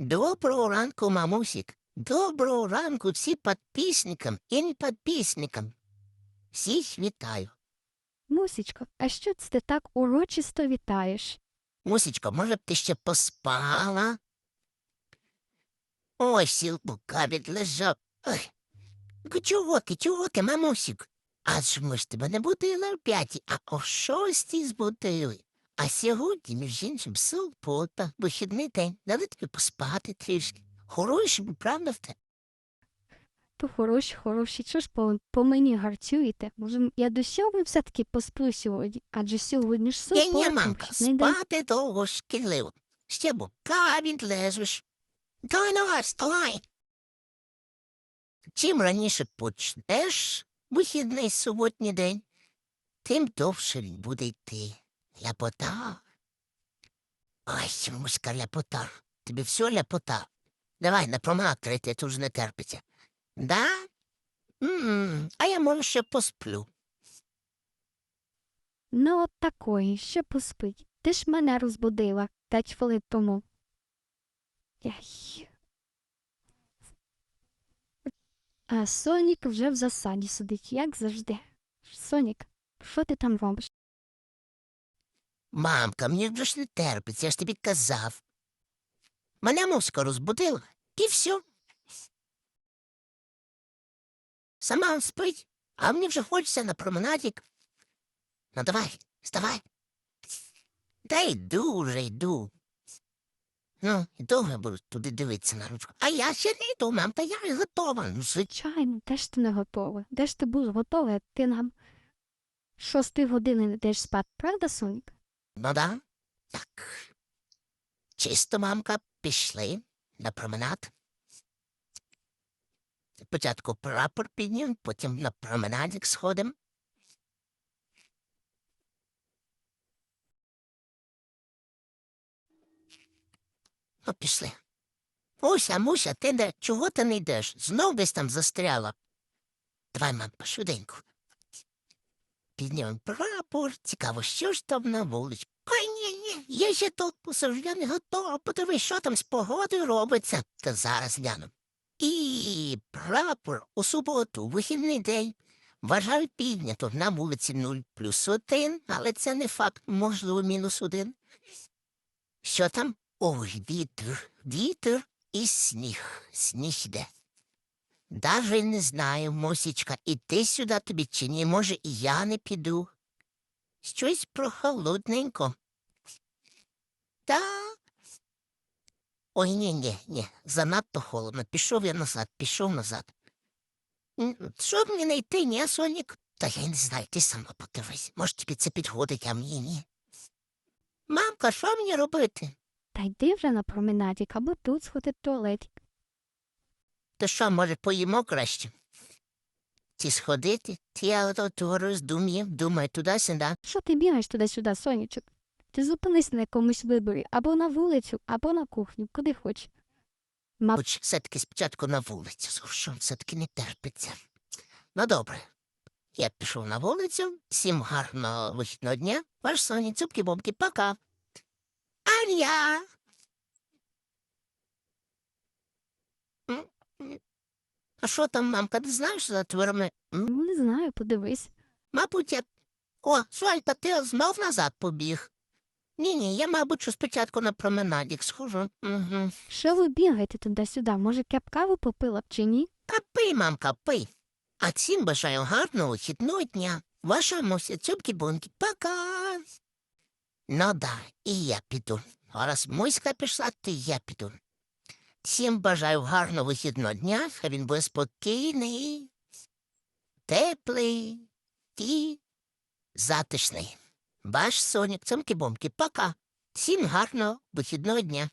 Доброго ранку, мамусик. Доброго ранку всім підписникам і неподписникам. Всіх вітаю. Мусічко, а що це ти так урочисто вітаєш? Мусічко, може б ти ще поспала? Ой, сілку кабід лежав. Ой. Ну, Чого ти, чого ти, мамусик? Адже ми ж тебе не будили о п'ятій, а о шостій збудили. А сьогодні, між іншим, субота, вихідний день, дали тобі поспати трішки. Хороший, правда в те? То хороші, хороші, що ж по, по мені гарцюєте? Може, я до сьогодні все-таки посплю сьогодні, адже сьогодні ж Ні, ні, субота, мамка, вихідний день. спати довго шкідливо. Ще бо кабін лежиш. Давай, давай, вставай. Чим раніше почнеш вихідний суботній день, тим довше він буде йти. Ляпота. Ой, муська ляпота. Тобі все ляпота. Давай, на промах третє, тут ж не терпиться. Да? М-м, а я, може, ще посплю. Ну, от такої, ще поспить. Ти ж мене розбудила п'ять хвилин тому. Яй. А Сонік вже в засаді сидить, як завжди. Сонік, що ти там робиш? Мамка, мені ж не терпиться, я ж тобі казав. Мене муська розбудила, і все. Сама спить, а мені вже хочеться на променадік. Ну давай, вставай. Та йду вже йду. Ну, і довго буду туди дивитися на ручку. А я ще не йду, мам, та я готова. Ну, звичайно. Звичайно, де ж ти не готова? Де ж ти був готова, ти нам шости години не йдеш спати, правда, Сонік? Ну да. Так. Чисто, мамка, пішли на променад. Спочатку прапор піднім, потім на променадик сходим. Ну, пішли. Муся, Муся, ти де? Чого ти не йдеш? Знов десь там застряла. Давай, мамка, швиденько. Піднімемо прапор. Цікаво, що ж там на вулиці? Ой, ні, ні, я ще тут посажу, я не готова. Подивись, що там з погодою робиться. Та зараз гляну. І прапор у суботу, вихідний день. Вважаю піднято на вулиці 0 плюс один, але це не факт, можливо, мінус один. Що там? Ой, вітер, вітер і сніг. Сніг йде. Даже не знаю, Мосічка, іти сюди тобі чи ні, може, і я не піду. Щось прохолодненько. Та. Ой, ні, ні, ні, занадто холодно. Пішов я назад, пішов назад. М, Щоб мені не йти, ні, Сонік? Та я не знаю, ти сама подивись. Може, тобі це підходить, а мені ні. Мамка, що мені робити? Та йди вже на променадік, або тут сходи в туалет. То що, може, поїмо краще? Ті сходити? Ті я от роздум'їв, думаю, туди-сюди. Що ти бігаєш туди-сюди, сонячок? Ти зупинись на якомусь виборі, або на вулицю, або на кухню, куди Хоч все-таки спочатку на вулицю, що все-таки не терпиться. Ну, добре. Я пішов на вулицю, всім гарного вихідного дня. Ваш Соні, цупки бомки пока. Аня! М, м. А що там, мамка, ти знаєш за дверми? М, Ну, не знаю, подивись. Мабуть, я... О, Сонь, та ти знов назад побіг. Ні-ні, я, мабуть, що спочатку на променадік схожу. Угу. Що ви бігаєте туди-сюди? Може, капкаву попила б чи ні? Та пий, мамка, пий. А всім бажаю гарного вихідного дня. Ваша Мося цюбки бунки Пока. Ну да, і я піду. Раз Муська пішла, то я піду. Всім бажаю гарного вихідного дня, хай він буде спокійний, теплий і затишний. Ваш Сонік, цьомки-бомки, пока. Всім гарного вихідного дня.